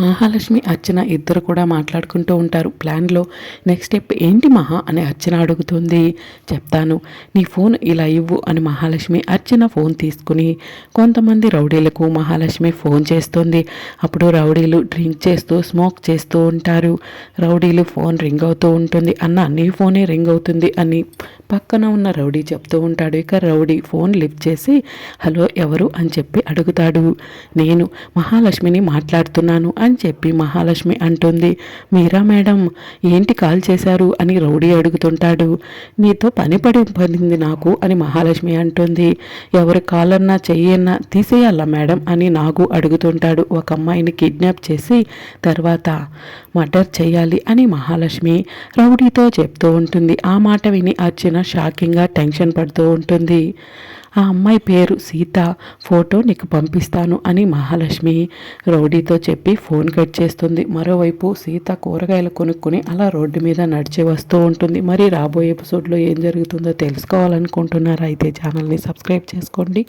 మహాలక్ష్మి అర్చన ఇద్దరు కూడా మాట్లాడుకుంటూ ఉంటారు. ప్లాన్లో నెక్స్ట్ స్టెప్ ఏంటి మహా అని అర్చన అడుగుతుంది. చెప్తాను నీ ఫోన్ ఇలా ఇవ్వు అని మహాలక్ష్మి అర్చన ఫోన్ తీసుకుని కొంతమంది రౌడీలకు మహాలక్ష్మి ఫోన్ చేస్తుంది. అప్పుడు రౌడీలు డ్రింక్ చేస్తూ స్మోక్ చేస్తూ ఉంటారు. రౌడీలు ఫోన్ రింగ్ అవుతూ ఉంటుంది. అన్న నీ ఫోనే రింగ్ అవుతుంది అని పక్కన ఉన్న రౌడీ చెప్తూ ఉంటాడు. ఇక రౌడీ ఫోన్ లిఫ్ట్ చేసి హలో ఎవరు? అని చెప్పి అడుగుతాడు. నేను మహాలక్ష్మిని మాట్లాడుతున్నాను అని చెప్పి మహాలక్ష్మి అంటుంది. మీరా మేడం ఏంటి కాల్ చేశారు? అని రౌడీ అడుగుతుంటాడు. నీతో పని పడి పడింది నాకు అని మహాలక్ష్మి అంటుంది. ఎవరు కాలన్నా చెయ్యన్నా తీసేయాలా మేడం? అని నాగు అడుగుతుంటాడు. ఒక అమ్మాయిని కిడ్నాప్ చేసి తర్వాత మర్డర్ చేయాలి అని మహాలక్ష్మి రౌడీతో చెప్తూ ఉంటుంది. ఆ మాట విని అర్చన షాకింగ్గా టెన్షన్ పడుతూ ఉంటుంది. ఆ అమ్మాయి పేరు సీత. ఫోటో నీకు పంపిస్తాను అని మహాలక్ష్మి రౌడీతో చెప్పి ఫోన్ కట్ చేస్తుంది. మరోవైపు సీత కూరగాయలు కొనుక్కొని అలా రోడ్డు మీద నడిచి వస్తూ ఉంటుంది. మరి రాబోయే ఎపిసోడ్లో ఏం జరుగుతుందో తెలుసుకోవాలనుకుంటున్నారా? అయితే ఛానల్ని సబ్స్క్రైబ్ చేసుకోండి.